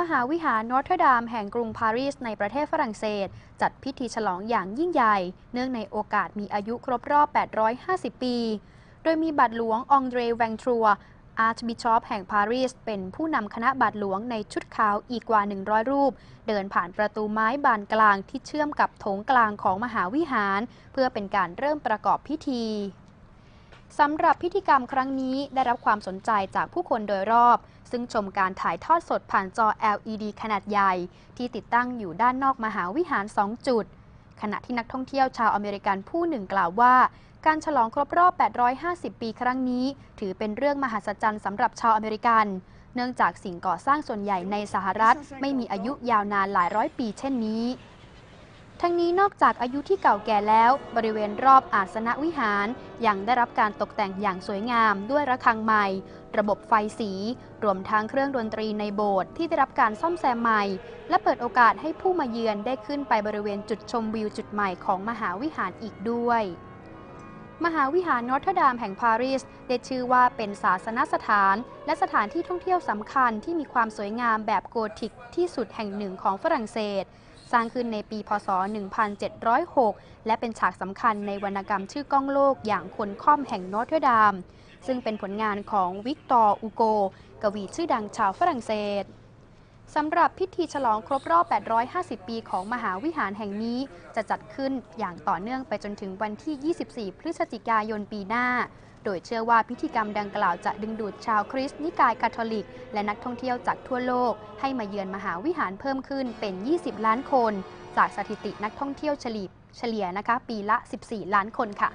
มหาวิหารนอตเทอร์ดามแห่งกรุงปารีสในประเทศฝรั่งเศส จัดพิธีฉลองอย่างยิ่งใหญ่ เนื่องในโอกาสมีอายุครบรอบ 850 ปี โดยมีบาทหลวงองเดรแวงทรัวอาร์ชบิชอปแห่งปารีส เป็นผู้นำคณะบาทหลวงในชุดขาวอีกกว่า 100 รูป เดินผ่านประตูไม้บานกลางที่เชื่อมกับโถงกลางของมหาวิหาร เพื่อเป็นการเริ่มประกอบพิธี สำหรับพิธีกรรมครั้งนี้ได้รับความสนใจจากผู้คนโดยรอบ ซึ่งชมการถ่ายทอดสดผ่านจอ LED ขนาดใหญ่ ที่ติดตั้งอยู่ด้านนอกมหาวิหาร 2 จุด ขณะที่นักท่องเที่ยวชาวอเมริกันผู้หนึ่งกล่าวว่า การฉลองครบรอบ 850 ปีครั้งนี้ ถือเป็นเรื่องมหัศจรรย์สำหรับชาวอเมริกัน เนื่องจากสิ่งก่อสร้างส่วนใหญ่ในสหรัฐ ไม่มีอายุยาวนานหลายร้อยปีเช่นนี้ ทั้งนี้นอกจากอายุที่เก่าแก่แล้ว บริเวณรอบอาสนวิหารยังได้รับการตกแต่งอย่างสวยงามด้วยระฆังใหม่ ระบบไฟสี รวมทั้งเครื่องดนตรีในโบสถ์ที่ได้รับการซ่อมแซมใหม่ และเปิดโอกาสให้ผู้มาเยือนได้ขึ้นไปบริเวณจุดชมวิวจุดใหม่ของมหาวิหารอีกด้วยมหาวิหารนอตเทอร์ดามแห่งปารีสได้ชื่อว่าเป็นศาสนสถาน และสถานที่ท่องเที่ยวสำคัญที่มีความสวยงามแบบโกธิกที่สุดแห่งหนึ่งของฝรั่งเศส สร้างขึ้นในปีพศ 1706 และเป็นฉากสำคัญในวรรณกรรมชื่อก้องโลกอย่างคนค่อมแห่งนอตเทอร์ดาม ซึ่งเป็นผลงานของวิกตอร์อูโก กวีชื่อดังชาวฝรั่งเศสสำหรับพิธีฉลองครบรอบ 850 ปีของมหาวิหารแห่งนี้จะจัดขึ้นอย่างต่อเนื่องไปจนถึงวันที่ 24 พฤศจิกายนปีหน้า โดยเชื่อว่าพิธีกรรมดังกล่าวจะดึงดูดชาวคริสต์นิกายคาทอลิก และนักท่องเที่ยวจากทั่วโลก ให้มาเยือนมหาวิหารเพิ่มขึ้นเป็น 20 ล้านคน จากสถิตินักท่องเที่ยวเฉลี่ยเฉลี่ยนะคะ ปีละ 14 ล้านคนค่ะ